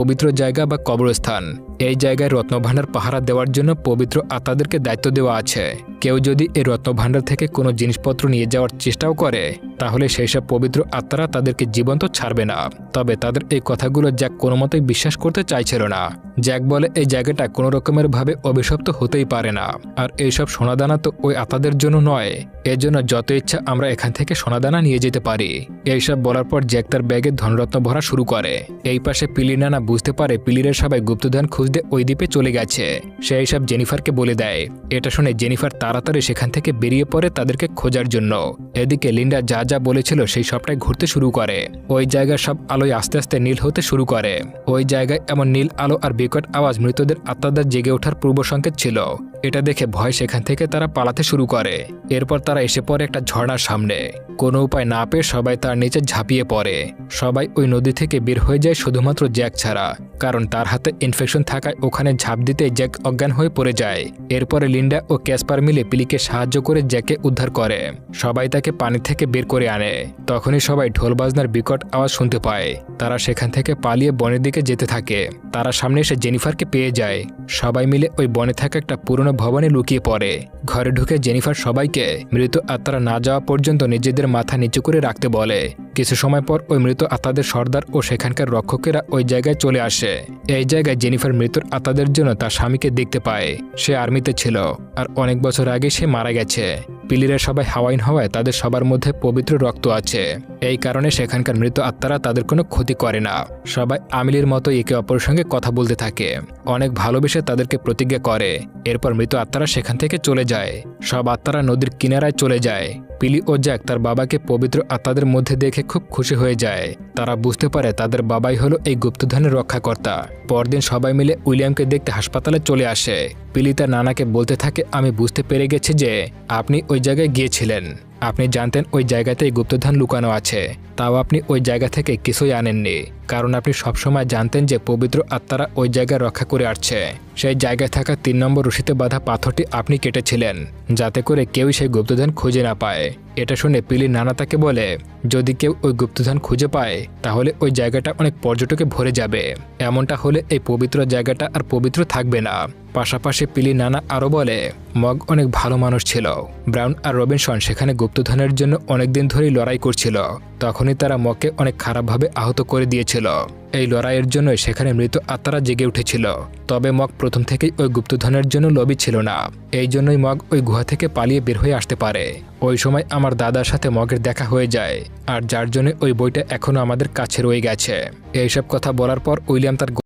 পবিত্র জায়গা বা কবরস্থান। এই জায়গায় রত্নভাণ্ডার পাহারা দেওয়ার জন্য পবিত্র আত্মাদেরকে দায়িত্ব দেওয়া আছে। কেউ যদি এই রত্নভাণ্ডার থেকে কোনো জিনিসপত্র নিয়ে যাওয়ার চেষ্টাও করে, তাহলে সেই সব পবিত্র আত্মারা তাদেরকে জীবন্ত ছাড়বে না। তবে তাদের এই কথাগুলো জ্যাক কোনো মতেই বিশ্বাস করতে চাইছিল না। জ্যাক বলে, এই জায়গাটা কোনো রকমের ভাবে অভিশপ্ত হতেই পারে না। আর এইসব সোনাদানা তো ওই আত্মাদের জন্য নয়। এজন্য যত ইচ্ছা আমরা এখান থেকে সোনাদানা নিয়ে যেতে পারি। এইসব বলার পর জ্যাক তার ব্যাগে ধনরত্ন ভরা শুরু করে। এই পাশে পিলি নানা বুঝতে পারে পিলিরের সবাই গুপ্তধন খুঁজতে ওই দ্বীপে চলে গেছে। সে এইসব জেনিফারকে বলে দেয়। এটা শুনে জেনিফার তাড়াতাড়ি সেখান থেকে বেরিয়ে পড়ে তাদেরকে খোঁজার জন্য। এদিকে লিন্ডা যা যা বলেছিল সেই সবটাই ঘুরতে শুরু করে। ওই জায়গার সব আলোয় আস্তে আস্তে নীল হতে শুরু করে। ওই জায়গায় এমন নীল আলো আর বিকট আওয়াজ মৃতদের আত্মাদের জেগে ওঠার পূর্ব সংকেত ছিল। এটা দেখে ভয় সেখান থেকে তারা পালাতে শুরু করে। এরপর তারা এসে পড়ে একটা ঝর্ণার সামনে। কোনো উপায় না পেয়ে সবাই তার নিচে ঝাঁপিয়ে পড়ে। সবাই ওই নদী থেকে বের হয়ে যায় শুধুমাত্র জ্যাক ছাড়া, কারণ তার হাতে ইনফেকশন থাকায় ওখানে ঝাঁপ দিতে জ্যাক অজ্ঞান হয়ে পড়ে যায়। এরপরে লিন্ডা ও ক্যাসপার মিলে পিলিকে সাহায্য করে জ্যাককে উদ্ধার করে। সবাই তাকে পানি থেকে বের করে আনে। তখনই সবাই ঢোল বাজনার বিকট আওয়াজ শুনতে পায়। তারা সেখান থেকে পালিয়ে বনের দিকে যেতে থাকে। তারা সামনে এসে জেনিফারকে পেয়ে যায়। সবাই মিলে ওই বনে থাকা একটা পুরনো ভবনে লুকিয়ে পড়ে। ঘরে ঢুকে জেনিফার সবাইকে মৃত আত্মারা না যাওয়া পর্যন্ত নিজেদের মাথা নিচু করে রাখতে বলে। কিছু সময় পর ওই মৃত আত্মাদের সর্দার ও সেখানকার রক্ষকেরা ওই জায়গায় চলে আসে। এই জায়গায় জেনিফার মৃত্যুর আত্মাদের জন্য তার স্বামীকে দেখতে পায়। সে আর্মিতে ছিল আর অনেক বছর আগে সে মারা গেছে। পিলিরা সবাই হাওয়াইন হওয়ায় তাদের সবার মধ্যে পবিত্র রক্ত আছে। এই কারণে সেখানকার মৃত আত্মারা তাদের কোনো ক্ষতি করে না। সবাই আমিলির মতো একে অপরের সঙ্গে কথা বলতে থাকে। অনেক ভালোবেসে তাদেরকে প্রতিজ্ঞা করে। এরপর মৃত আত্মারা সেখান থেকে চলে যায়। সব আত্মারা নদীর কিনারায় চলে যায়। পিলি ও জ্যাক তার বাবাকে পবিত্র আত্মাদের মধ্যে দেখে খুব খুশি হয়ে যায়। তারা বুঝতে পারে তাদের বাবাই হলো এই গুপ্তধনের রক্ষাকর্তা। পরদিন সবাই মিলে উইলিয়ামকে দেখতে হাসপাতালে চলে আসে। পিলি তার নানাকে বলতে থাকে, আমি বুঝতে পেরে গেছি যে আপনি ওই জায়গায় গিয়েছিলেন। আপনি জানতেন ওই জায়গাতেই গুপ্তধন লুকানো আছে। তাও আপনি ওই জায়গা থেকে কিছুই আনেননি। কারণ আপনি সবসময় জানতেন যে পবিত্র আত্মারা ওই জায়গায় রক্ষা করে আসছে। সেই জায়গায় থাকা তিন নম্বর রশিতে বাঁধা পাথরটি আপনি কেটেছিলেন, যাতে করে কেউই সেই গুপ্তধন খুঁজে না পায়। এটা শুনে পিলি নানা তাকে বলে, যদি কেউ ওই গুপ্তধন খুঁজে পায়, তাহলে ওই জায়গাটা অনেক পর্যটকে ভরে যাবে। এমনটা হলে এই পবিত্র জায়গাটা আর পবিত্র থাকবে না। পাশাপাশি পিলি নানা আরও বলে, মগ অনেক ভালো মানুষ ছিল। ব্রাউন আর রবিনসন সেখানে গুপ্তধনের জন্য অনেকদিন ধরেই লড়াই করছিল। তখনই তারা মগকে অনেক খারাপভাবে আহত করে দিয়েছিল। এই লড়াইয়ের জন্যই সেখানে মৃত আত্মারা জেগে উঠেছিল। তবে মগ প্রথম থেকেই ওই গুপ্তধনের জন্য লবি ছিল না। এই জন্যই মগ ওই গুহা থেকে পালিয়ে বের হয়ে আসতে পারে। ওই সময় আমার দাদার সাথে মগের দেখা হয়ে যায়, আর যার জন্য ওই বইটা এখনও আমাদের কাছে রয়ে গেছে। এইসব কথা বলার পর উইলিয়াম তার